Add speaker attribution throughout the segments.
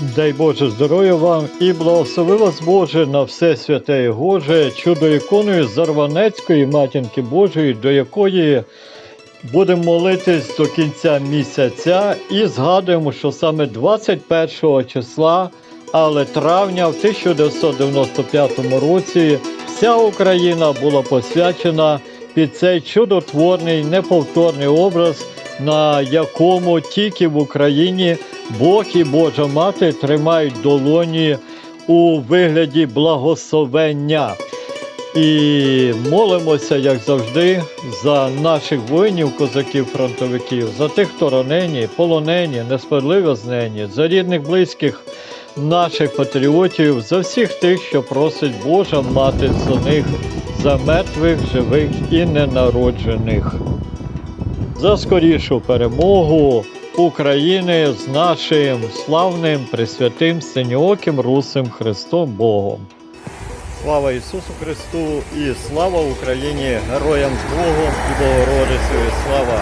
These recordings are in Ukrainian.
Speaker 1: Дай Боже здоров'я вам і благослови вас Боже на все святе і Боже, чудо іконою Зарванецької матінки Божої, до якої будемо молитись до кінця місяця і згадуємо, що саме 21 числа, але травня в 1995 році вся Україна була посвячена під цей чудотворний неповторний образ, на якому тільки в Україні Бог і Божа Мати тримають долоні у вигляді благословення. І молимося, як завжди, за наших воїнів, козаків, фронтовиків, за тих, хто ранені, полонені, несправедливо знені, за рідних, близьких наших патріотів, за всіх тих, що просить Божа мати за них, за мертвих, живих і ненароджених. За скорішу перемогу України з нашим славним Пресвятим Синьооким Русим Христом Богом. Слава Ісусу Христу і слава Україні, героям з Богом і Богородицею слава!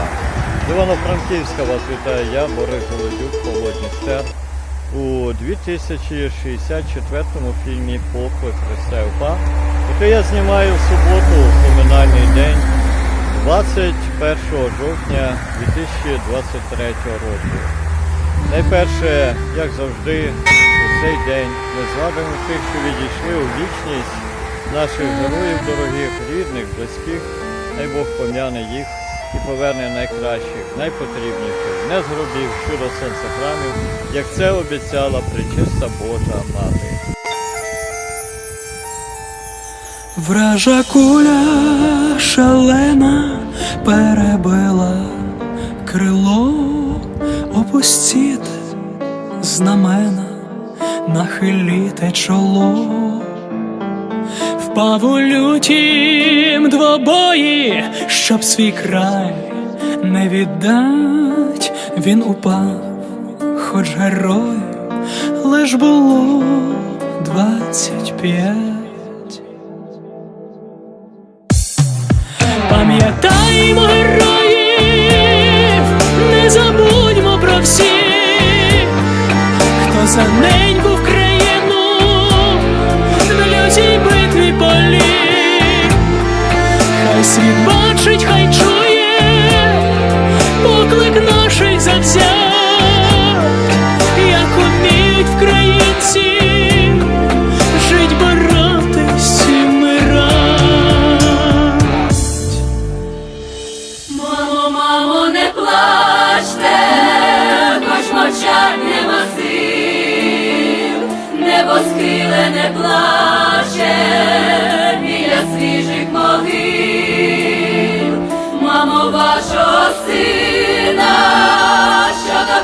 Speaker 1: Івано-Франківська вас вітаю я, Борис Голодюк, Холодністер, у 2064 фільмі Поклик Христа УПА, який я знімаю в суботу, поминальний день, 21 жовтня 2023 року. Найперше, як завжди, у цей день ми згадуємо тих, що відійшли у вічність наших героїв дорогих, рідних, близьких. Най Бог пом'яне їх і поверне найкращих, найпотрібніших, не з гробів, що до сонця храмів, як це обіцяла причиста Божа Мати.
Speaker 2: Вража куля шалена перебила крило, опустіть знамена, нахиліте чоло. Впав у лютім двобої, щоб свій край не віддать, він упав, хоч герой, лиш було двадцять п'ять. Пам'ятаймо героїв, не забудьмо про всіх, хто за день був країну на лютій битві полі, Хай світ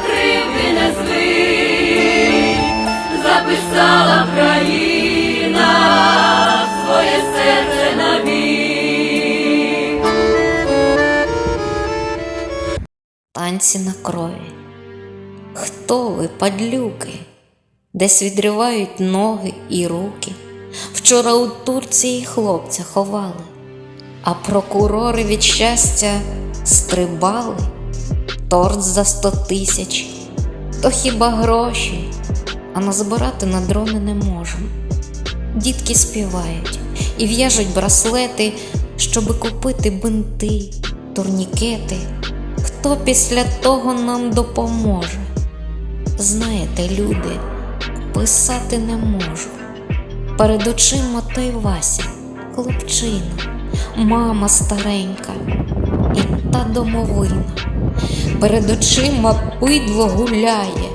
Speaker 3: кривди не звик, записала країна своє серце навік.
Speaker 4: танці на крові. Хто ви, падлюки, десь відривають ноги і руки. Вчора у Турції хлопця ховали, а прокурори від щастя стрибали, торт за сто тисяч, то хіба гроші, а назбирати на дрони не можемо. Дітки співають і в'яжуть браслети, щоби купити бинти, турнікети. Хто після того нам допоможе? Знаєте, люди, писати не можу. Перед очима той Вася, хлопчина, мама старенька і та домовина. Перед очима бидло гуляє,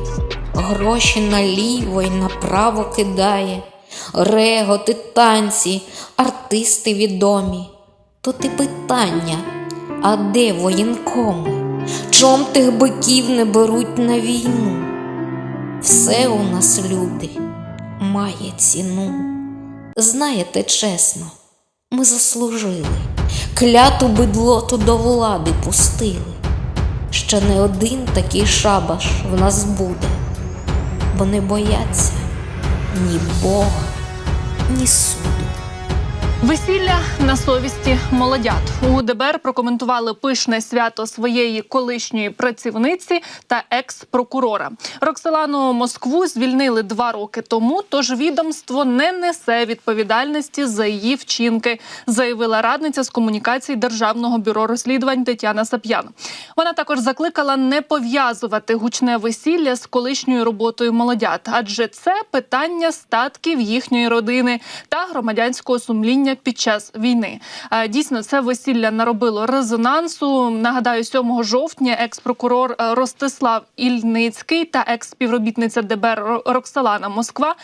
Speaker 4: гроші наліво й направо кидає, реготи, танці, артисти відомі. Тут і питання, а де воєнкоми? Чом тих биків не беруть на війну? Все у нас, люди, має ціну. Знаєте, чесно, ми заслужили, кляту бидлоту до влади пустили. Ще не один такий шабаш в нас буде, бо не бояться ні Бога, ні суду.
Speaker 5: Весілля на совісті молодят у ДБР прокоментували пишне свято своєї колишньої працівниці та екс-прокурора. Роксолану Москву звільнили два роки тому. Тож відомство не несе відповідальності за її вчинки, заявила радниця з комунікацій Державного бюро розслідувань Тетяна Сап'ян. Вона також закликала не пов'язувати гучне весілля з колишньою роботою молодят, адже це питання статків їхньої родини та громадянського сумління під час війни. Е, Дійсно, це весілля наробило резонансу. Нагадаю, 7 жовтня екс-прокурор е, Ростислав Ільницький та екс-співробітниця ДБР Ро- Роксолана Москва.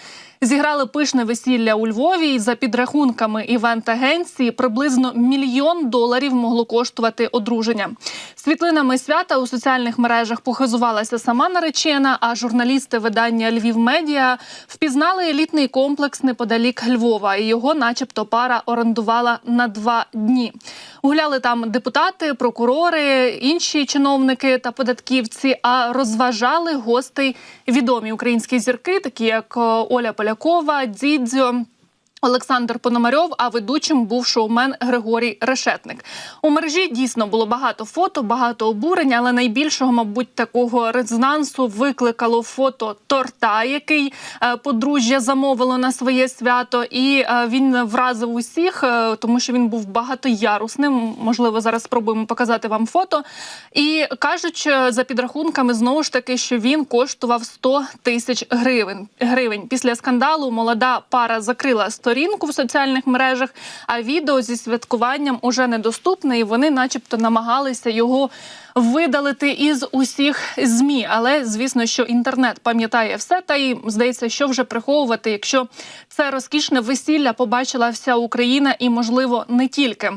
Speaker 5: Зіграли пишне весілля у Львові і за підрахунками івент-агенції приблизно мільйон доларів могло коштувати одруження. Світлинами свята у соціальних мережах похизувалася сама наречена, а журналісти видання Львів Медіа впізнали елітний комплекс неподалік Львова. І його, начебто, пара орендувала на два дні. Гуляли там депутати, прокурори, інші чиновники та податківці. А розважали гостей відомі українські зірки, такі як е, Оля Полякова, Дзідзьо. Олександр Пономарьов, а ведучим був шоумен Григорій Решетник. У мережі дійсно було багато фото, багато обурення, але найбільшого, мабуть, такого резонансу викликало фото торта, який е, подружжя замовило на своє свято, і е, він вразив усіх, е, тому що він був багатоярусним. Можливо, зараз спробуємо показати вам фото. І кажуть, за підрахунками знову ж таки, що він коштував 100 тисяч гривень. гривень. Після скандалу молода пара закрила сторінку в соціальних мережах, а відео зі святкуванням уже недоступне, і вони, начебто, намагалися його видалити із усіх змі. Але звісно, що інтернет пам'ятає все, та й здається, що вже приховувати, якщо це розкішне весілля побачила вся Україна, і можливо не тільки.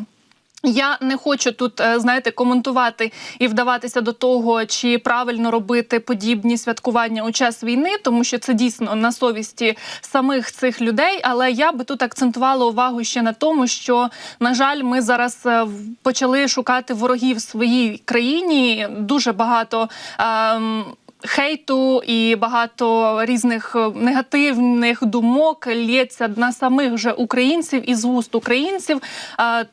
Speaker 5: Я не хочу тут, е, знаєте, коментувати і вдаватися до того, чи правильно робити подібні святкування у час війни, тому що це дійсно на совісті самих цих людей. Але я би тут акцентувала увагу ще на тому, що на жаль, ми зараз е, почали шукати ворогів в своїй країні. Дуже багато. ем, Хейту і багато різних е, негативних думок лється на самих же українців із вуст українців.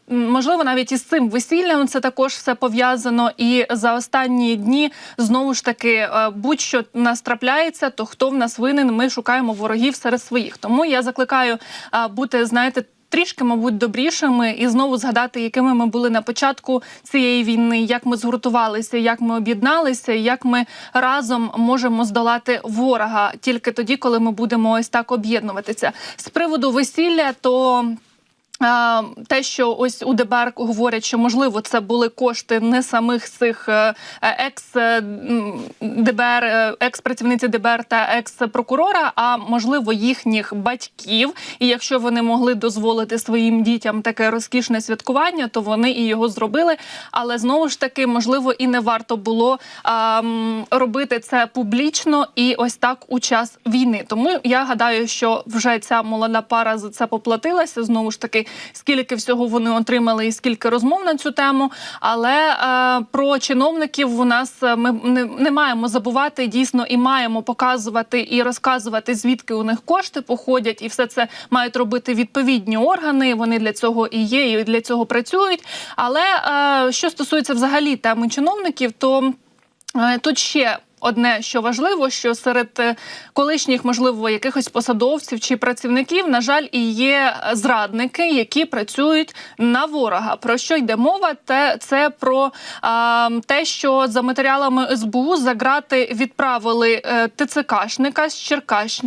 Speaker 5: Можливо, навіть із цим весіллям це також все пов'язано. І за останні дні знову ж таки е, будь-що нас трапляється, то хто в нас винен? Ми шукаємо ворогів серед своїх. Тому я закликаю бути, знаєте. Трішки, мабуть, добрішими і знову згадати, якими ми були на початку цієї війни, як ми згуртувалися, як ми об'єдналися, як ми разом можемо здолати ворога тільки тоді, коли ми будемо ось так об'єднуватися. З приводу весілля, то Те, що ось у ДБР говорять, що можливо це були кошти не самих цих е, екс е, ДБР, е, екс-працівниці ДБР та екс-прокурора, а можливо їхніх батьків. І якщо вони могли дозволити своїм дітям таке розкішне святкування, то вони і його зробили. Але знову ж таки, можливо, і не варто було а, м, робити це публічно і ось так у час війни. Тому я гадаю, що вже ця молода пара за це поплатилася. Знову ж таки, скільки всього вони отримали, і скільки розмов на цю тему. Але е, про чиновників у нас е, ми не, не маємо забувати дійсно і маємо показувати і розказувати, звідки у них кошти походять, і все це мають робити відповідні органи. Вони для цього і є, і для цього працюють. Але е, що стосується взагалі теми чиновників, то Е, Тут ще одне, що важливо, що серед е, колишніх, можливо, якихось посадовців чи працівників, на жаль, і є зрадники, які працюють на ворога. Про що йде мова? Те це про а, те, що за матеріалами СБУ за грати відправили е, ТЦКшника з Черкащ...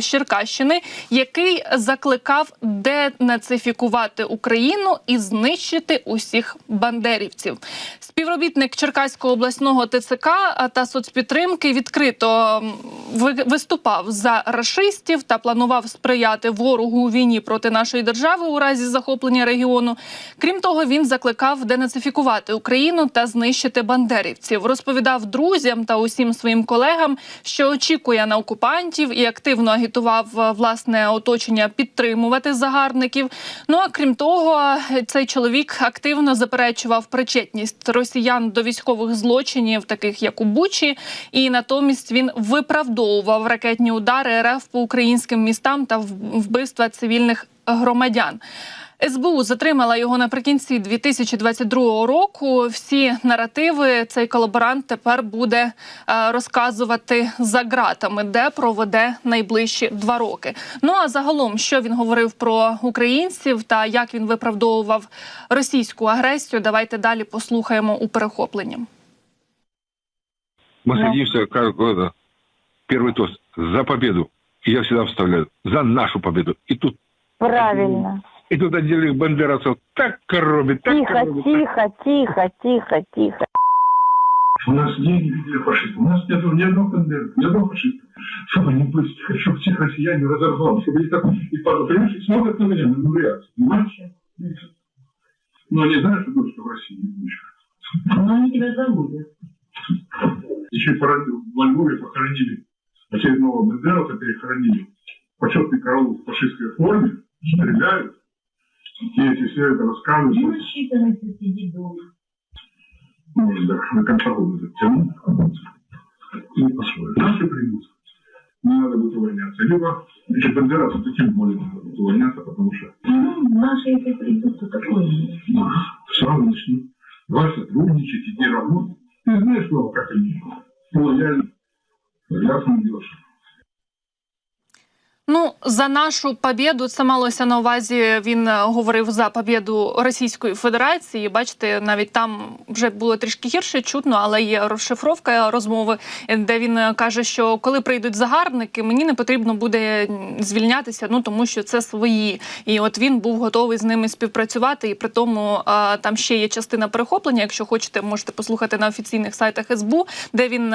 Speaker 5: Черкащини, який закликав денацифікувати Україну і знищити усіх бандерівців. Співробітник Черкаського обласного ТЦК та соцпідтримки відкрито ви- виступав за рашистів та планував сприяти ворогу у війні проти нашої держави у разі захоплення регіону. Крім того, він закликав денацифікувати Україну та знищити бандерівців. Розповідав друзям та усім своїм колегам, що очікує на окупантів і активно агітував е, власне оточення підтримувати загарбників. Ну а крім того, цей чоловік активно заперечував причетність росіян до військових злочинів, таких як у Бучі, і натомість він виправдовував ракетні удари РФ по українським містам та вбивства цивільних громадян. СБУ затримала його наприкінці 2022 року. Всі наративи цей колаборант тепер буде е, розказувати за ґратами, де проведе найближчі два роки. Ну а загалом, що він говорив про українців та як він виправдовував російську агресію, давайте далі послухаємо у перехопленні.
Speaker 6: Мы садимся, как это, первый тост, за победу. И я всегда вставляю, за нашу победу. И тут,
Speaker 7: Правильно.
Speaker 6: и тут отдельных бандеровцев так коробит, так
Speaker 7: Тихо,
Speaker 6: коробит. так-
Speaker 7: тихо, тихо, тихо, тихо.
Speaker 8: У нас не везде фашисты. У нас нет ни одного бандера, ни одного фашиста. Чтобы не быть, хочу всех россиян разорвал, чтобы они так и падали. Понимаешь, смотрят на меня, на реакцию. Понимаешь? Но они знают, что в России. дочка.
Speaker 7: Но они тебя забудут.
Speaker 8: Еще и пора- во Львове похоронили очередного бандеровца, перехоронили. Почетный караул в фашистской форме, стреляют. И эти все это рассказывают.
Speaker 7: считанности сидит дома.
Speaker 8: Может, даже на конца года затянуть. И посмотрим. Наши придут. Не надо будет увольняться. Либо, еще бандеровцы, тем более не надо будет увольняться, потому что
Speaker 7: Ну, наши если придут, то такое
Speaker 8: сразу начнут. Давай сотрудничать, иди работать. Ты знаешь, ну, как они лояльны. Дело, что
Speaker 5: Ну за нашу побєду це малося на увазі. Він е, говорив за побєду Російської Федерації. Бачите, навіть там вже було трішки гірше чутно, але є розшифровка розмови, де він е, каже, що коли прийдуть загарбники, мені не потрібно буде звільнятися. Ну тому що це свої, і от він був готовий з ними співпрацювати. І при тому е, там ще є частина перехоплення. Якщо хочете, можете послухати на офіційних сайтах СБУ, де він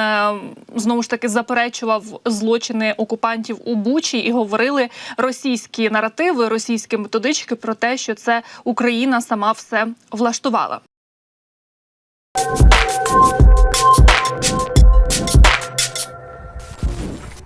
Speaker 5: знову ж таки заперечував злочини окупантів у Бучі і говорили російські наративи, російські методички про те, що це Україна сама все влаштувала.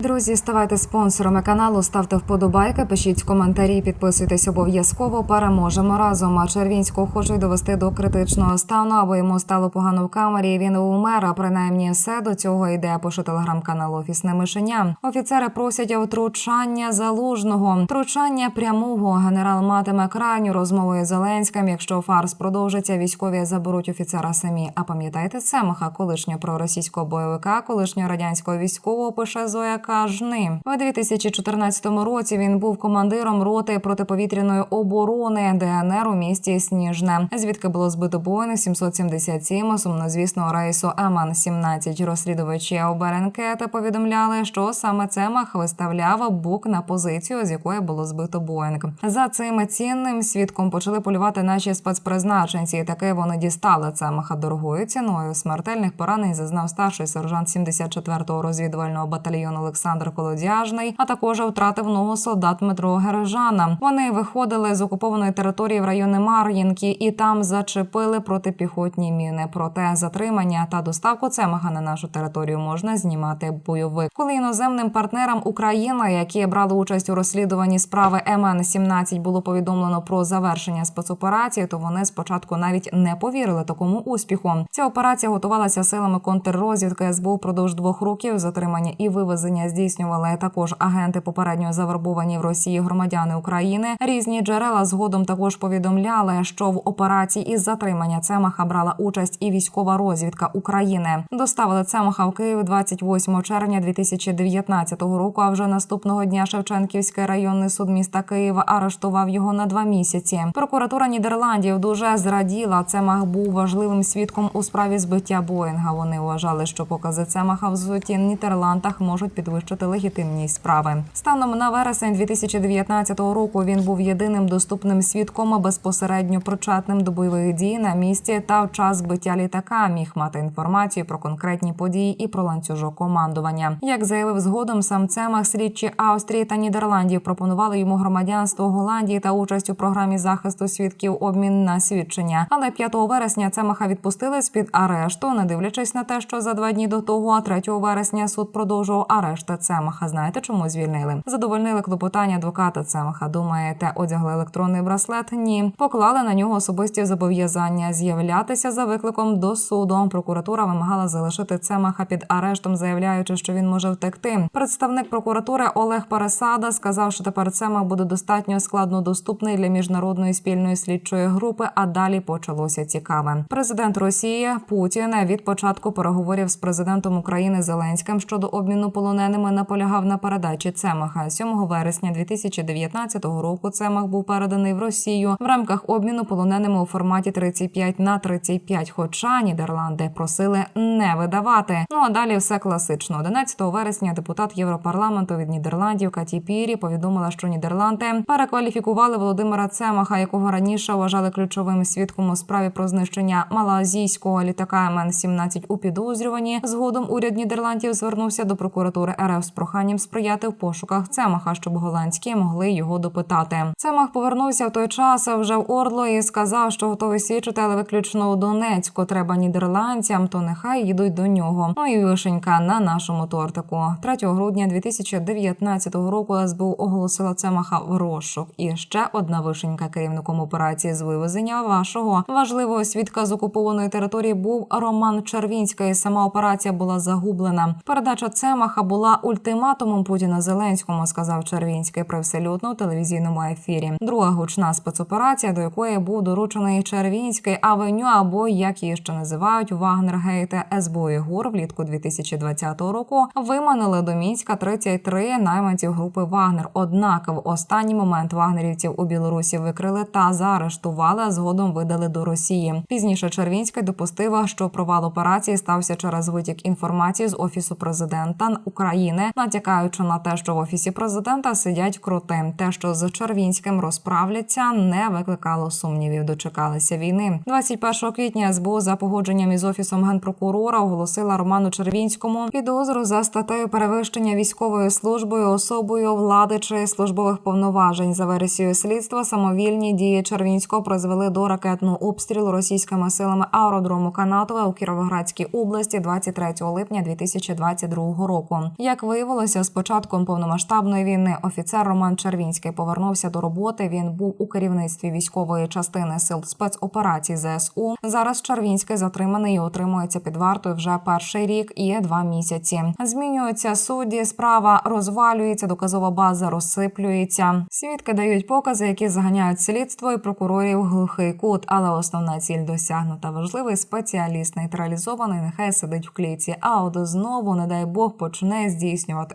Speaker 9: Друзі, ставайте спонсорами каналу, ставте вподобайки, пишіть коментарі, підписуйтесь обов'язково. Переможемо разом. А Червінського хочуть довести до критичного стану, або йому стало погано в камері. Він умер. А принаймні все до цього йде. Пише телеграм-канал Офісне мишеня. Офіцери просять втручання залужного, втручання прямого. Генерал матиме крайню розмову із Зеленським. Якщо фарс продовжиться, військові заберуть офіцера самі. А пам'ятаєте Семаха, колишнього проросійського бойовика, колишнього радянського військового пише Зоя Кажни. У 2014 році він був командиром роти протиповітряної оборони ДНР у місті Сніжне, звідки було збито Боїнг 777 сумнозвісного рейсу МН-17. Розслідувачі Оберенкета повідомляли, що саме Цемах виставляв бук на позицію, з якої було збито Боїнг. За цим цінним свідком почали полювати наші спецпризначенці. І таки вони дістали Цемаха дорогою ціною. Смертельних поранень зазнав старший сержант 74-го розвідувального батальйону Олександр Колодяжний, а також втратив ногу солдат Дмитро Гережана. Вони виходили з окупованої території в райони Мар'їнки і там зачепили протипіхотні міни. Проте затримання та доставку Цемаха на нашу територію можна знімати бойовик. Коли іноземним партнерам України, які брали участь у розслідуванні справи МН-17, було повідомлено про завершення спецоперації, то вони спочатку навіть не повірили такому успіху. Ця операція готувалася силами контррозвідки СБУ впродовж двох років. Затримання і вивезення здійснювали також агенти попередньо завербовані в Росії громадяни України. Різні джерела згодом також повідомляли, що в операції із затримання Цемаха брала участь і військова розвідка України. Доставили Цемаха в Київ 28 червня 2019 року. А вже наступного дня Шевченківський районний суд міста Києва арештував його на два місяці. Прокуратура Нідерландів дуже зраділа. Цемах був важливим свідком у справі збиття Боїнга. Вони вважали, що покази Цемаха в зуті Нідерландах можуть підвищити легітимність справи. Станом на вересень 2019 року він був єдиним доступним свідком безпосередньо причетним до бойових дій на місці та в час збиття літака. Міг мати інформацію про конкретні події і про ланцюжок командування. Як заявив згодом сам Цемах, слідчі Австрії та Нідерландів пропонували йому громадянство Голландії та участь у програмі захисту свідків обмін на свідчення. Але 5 вересня Цемаха відпустили з під арешту, не дивлячись на те, що за два дні до того, а 3 вересня суд продовжував арешт арешта Цемаха. Знаєте, чому звільнили? Задовольнили клопотання адвоката Цемаха. Думаєте, одягли електронний браслет? Ні, поклали на нього особисті зобов'язання з'являтися за викликом до суду. Прокуратура вимагала залишити Цемаха під арештом, заявляючи, що він може втекти. Представник прокуратури Олег Пересада сказав, що тепер Цемах буде достатньо складно доступний для міжнародної спільної слідчої групи. А далі почалося цікаве. Президент Росії Путін від початку переговорів з президентом України Зеленським щодо обміну полоненими наполягав на передачі Цемаха. 7 вересня 2019 року Цемах був переданий в Росію в рамках обміну полоненими у форматі 35 на 35, Хоча Нідерланди просили не видавати. Ну а далі все класично. 11 вересня депутат Європарламенту від Нідерландів Каті Пірі повідомила, що Нідерланди перекваліфікували Володимира Цемаха, якого раніше вважали ключовим свідком у справі про знищення малазійського літака МН-17 у підозрюванні. Згодом уряд Нідерландів звернувся до прокуратури РФ з проханням сприяти в пошуках Цемаха, щоб голландські могли його допитати. Цемах повернувся в той час вже в Орло і сказав, що готовий свідчити, але виключно у Донецьку. Треба нідерландцям, то нехай їдуть до нього. Ну і вишенька на нашому тортику. 3 грудня 2019 року СБУ оголосила Цемаха в розшук. І ще одна вишенька керівником операції з вивезення вашого важливого свідка з окупованої території був Роман Червінський. Сама операція була загублена. Передача Цемаха була ультиматумом Путіна Зеленському, сказав Червінський при вселютно телевізійному ефірі. Друга гучна спецоперація, до якої був доручений Червінський авеню, або як її ще називають Вагнергейте СБУ і ГУР влітку 2020 року. Виманили до мінська 33 найманців групи Вагнер. Однак в останній момент вагнерівців у Білорусі викрили та заарештували, а згодом видали до Росії. Пізніше Червінський допустив, що провал операції стався через витік інформації з офісу президента України, натякаючи на те, що в офісі президента сидять крути. Те, що з Червінським розправляться, не викликало сумнівів. Дочекалися війни. 21 квітня СБУ за погодженням із офісом генпрокурора оголосила Роману Червінському підозру за статтею перевищення військовою службою особою влади чи службових повноважень. За версією слідства самовільні дії Червінського призвели до ракетного обстрілу російськими силами аеродрому Канатове у Кіровоградській області 23 липня 2022 року. Як виявилося, з початком повномасштабної війни офіцер Роман Червінський повернувся до роботи. Він був у керівництві військової частини сил спецоперацій ЗСУ. Зараз Червінський затриманий і отримується під вартою вже перший рік і два місяці. Змінюються судді, справа розвалюється, доказова база розсиплюється. Свідки дають покази, які заганяють слідство і прокурорів глухий кут, але основна ціль досягнута. Важливий спеціаліст нейтралізований, нехай сидить в кліці. А от знову, не дай Бог, почне здійснювати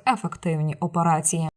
Speaker 9: ефективні операції.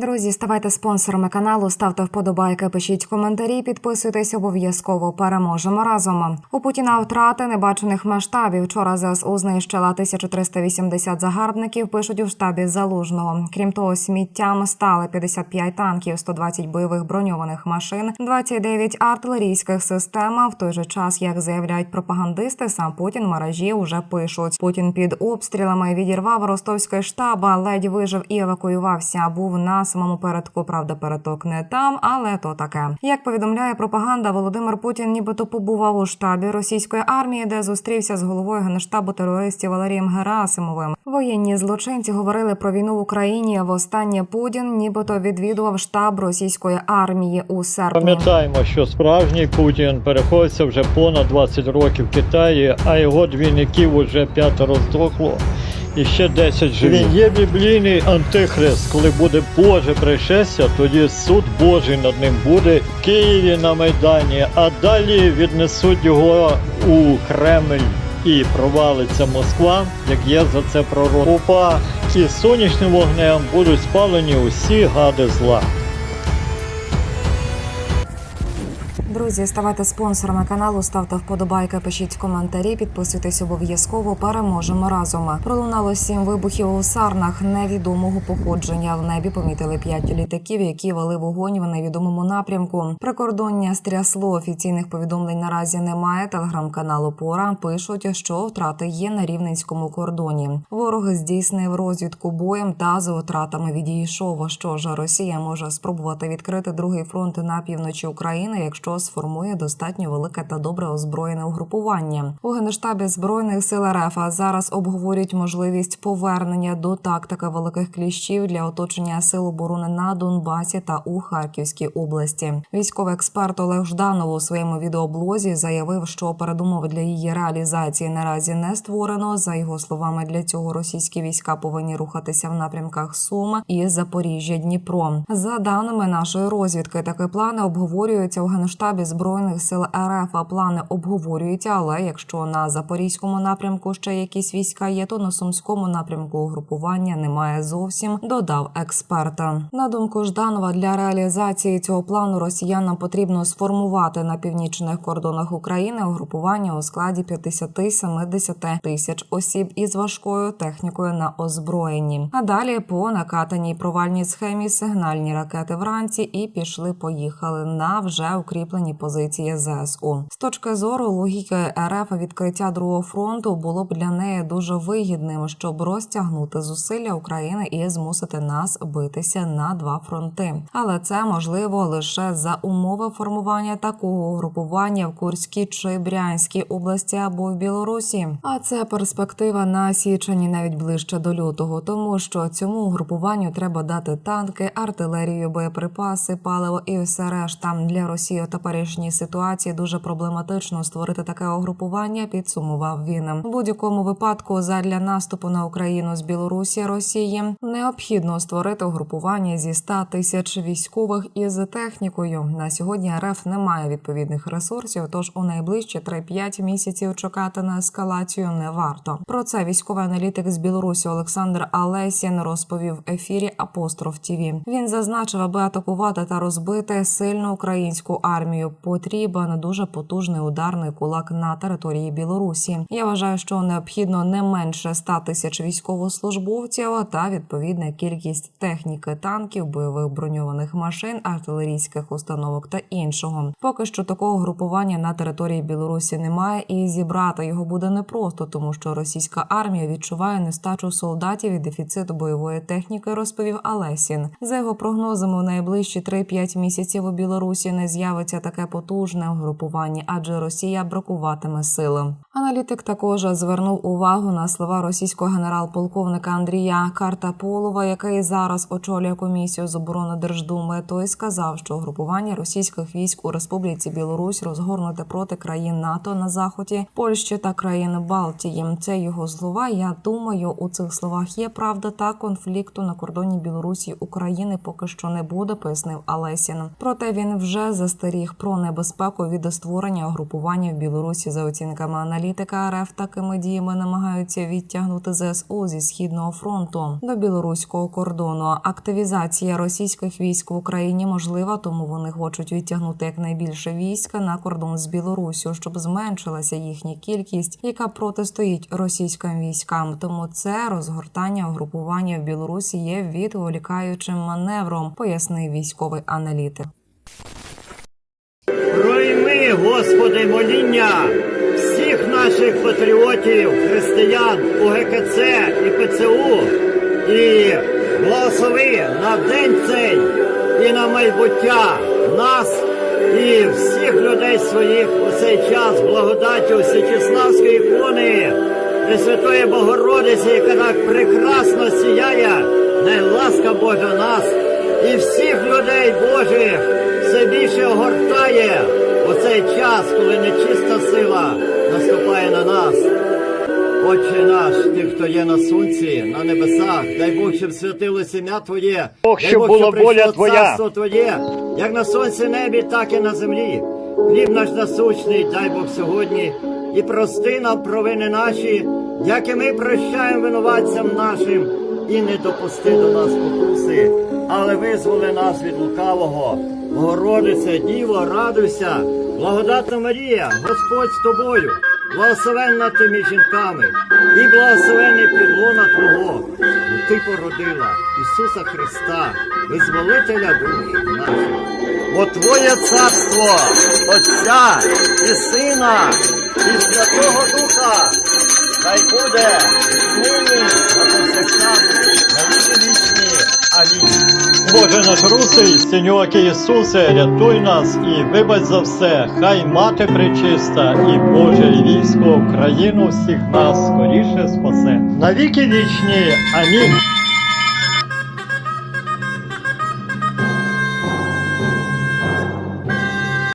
Speaker 9: Друзі, ставайте спонсорами каналу, ставте вподобайки, пишіть коментарі, підписуйтесь обов'язково. Переможемо разом. У Путіна втрати небачених масштабів. Вчора ЗСУ знищила 1380 загарбників. Пишуть у штабі залужного. Крім того, сміттям стали 55 танків, 120 бойових броньованих машин, 29 артилерійських систем. В той же час, як заявляють пропагандисти, сам Путін мережі вже пишуть. Путін під обстрілами відірвав ростовський штаб, ледь вижив і евакуювався. Був на самому передку. Правда, переток не там, але то таке. Як повідомляє пропаганда, Володимир Путін нібито побував у штабі російської армії, де зустрівся з головою генштабу терористів Валерієм Герасимовим. Воєнні злочинці говорили про війну в Україні. Востаннє Путін нібито відвідував штаб російської армії у серпні.
Speaker 1: Пам'ятаємо, що справжній Путін переходиться вже понад 20 років в Китаї, а його двійників уже п'ятеро здохло. І ще 10 живі. Він є біблійний антихрист. Коли буде Боже пришестя, тоді суд Божий над ним буде в Києві на Майдані, а далі віднесуть його у Кремль. І провалиться Москва, як є за це пророк. Упа і сонячним вогнем будуть спалені усі гади зла.
Speaker 9: Друзі, ставайте спонсорами каналу, ставте вподобайки, пишіть коментарі, підписуйтесь обов'язково. Переможемо разом. Пролунало сім вибухів у сарнах невідомого походження. В небі помітили п'ять літаків, які вели вогонь в невідомому напрямку. Прикордоння стрясло офіційних повідомлень наразі немає. Телеграм-канал Опора пишуть, що втрати є на рівненському кордоні. Ворог здійснив розвідку боєм та з втратами відійшов. Що ж Росія може спробувати відкрити другий фронт на півночі України, якщо сформує достатньо велике та добре озброєне угрупування. У генштабі збройних сил РФ зараз обговорюють можливість повернення до тактики великих кліщів для оточення сил оборони на Донбасі та у Харківській області. Військовий експерт Олег Жданов у своєму відеоблозі заявив, що передумови для її реалізації наразі не створено. За його словами, для цього російські війська повинні рухатися в напрямках Суми і Запоріжжя Дніпро. За даними нашої розвідки, такі плани обговорюються у генштабі збройних сил РФ. Плани обговорюються, але якщо на запорізькому напрямку ще якісь війська є, то на сумському напрямку угрупування немає зовсім. Додав експерта. На думку Жданова, для реалізації цього плану росіянам потрібно сформувати на північних кордонах України угрупування у складі 50-70 тисяч осіб із важкою технікою на озброєнні. А далі по накатаній провальній схемі сигнальні ракети вранці і пішли. Поїхали на вже укріплені позиції ЗСУ. З точки зору логіки РФ відкриття другого фронту було б для неї дуже вигідним, щоб розтягнути зусилля України і змусити нас битися на два фронти. Але це можливо лише за умови формування такого угрупування в Курській чи Брянській області або в Білорусі. А це перспектива на січені навіть ближче до лютого, тому що цьому угрупуванню треба дати танки, артилерію, боєприпаси, паливо і все решта. Для Росії у теперішній ситуації дуже проблематично створити таке угрупування. Підсумував він у будь-якому випадку. Задля наступу на Україну з Білорусі Росії необхідно створити угрупування зі 100 тисяч військових із технікою. На сьогодні РФ не має відповідних ресурсів, тож у найближчі 3-5 місяців чекати на ескалацію не варто. Про це військовий аналітик з Білорусі Олександр Алесін розповів в ефірі Апостроф ТІВІ. Він зазначив, аби атакувати та розбити сильну українську армію, потрібен дуже потужний ударний кулак на території Білорусі. Я вважаю, що необхідно не менше 100 тисяч військовослужбовців та відповідна кількість техніки, танків, бойових броньованих машин, артилерійських установок та іншого. Поки що такого групування на території Білорусі немає, і зібрати його буде непросто, тому що російська армія відчуває нестачу солдатів і дефіцит бойової техніки, розповів Алесін. За його прогнозами, у найближчі 3-5 місяців у Білорусі не з'явиться таке потужне групування, адже Росія бракуватиме сили. Аналітик також звернув увагу на слова російського генерал-полковника Андрія Картаполова, який зараз очолює комісію з оборони Держдуми. Той сказав, що групування російських військ у Республіці Білорусь розгорнуте проти країн НАТО на заході, Польщі та країн Балтії. Це його слова. Я думаю, у цих словах є правда та конфлікту на кордоні Білорусі України поки що не буде, пояснив Алесін. Проте він вже застеріг про небезпеку від створення угрупування в Білорусі за оцінками аналітика РФ. Такими діями намагаються відтягнути ЗСУ зі східного фронту до білоруського кордону. Активізація російських військ в Україні можлива, тому вони хочуть відтягнути якнайбільше війська на кордон з Білорусю, щоб зменшилася їхня кількість, яка протистоїть російським військам. Тому це розгортання угрупування в Білорусі є відволікаючим маневром, пояснив військовий аналітик.
Speaker 10: Господи, моління всіх наших патріотів, християн УГКЦ і ПЦУ. І благослови на день цей і на майбуття нас і всіх людей своїх у цей час благодаттю Всечеславської ікони Пресвятої Богородиці, яка так прекрасно сіяє, най ласка Божа нас і всіх людей Божих все більше огортає у цей час, коли нечиста сила наступає на нас. Отче наш, ти, хто є на сонці, на небесах, дай Бог, щоб святилося ім'я Твоє,
Speaker 11: Бог,
Speaker 10: дай
Speaker 11: щоб була
Speaker 10: прийшло
Speaker 11: воля Твоя.
Speaker 10: царство Твоє, як на сонці небі, так і на землі. Хліб наш насущний, дай Бог сьогодні, і прости нам провини наші, як і ми прощаємо винуватцям нашим, і не допусти до нас покуси, але визволи нас від лукавого. Богородице, Діво, радуйся, благодатна Марія, Господь з тобою, благословенна ти між жінками, і благословенний підлона Твого, бо ти породила Ісуса Христа, визволителя душ наших. Бо Твоє царство, Отця і Сина, і Святого Духа, хай буде нині, на повсякчас, на віки вічні. Амінь.
Speaker 1: Боже наш русий, синьоки Ісусе, рятуй нас і вибач за все. Хай мати пречиста і Боже військо Україну всіх нас скоріше спасе. Навіки вічні. Амінь.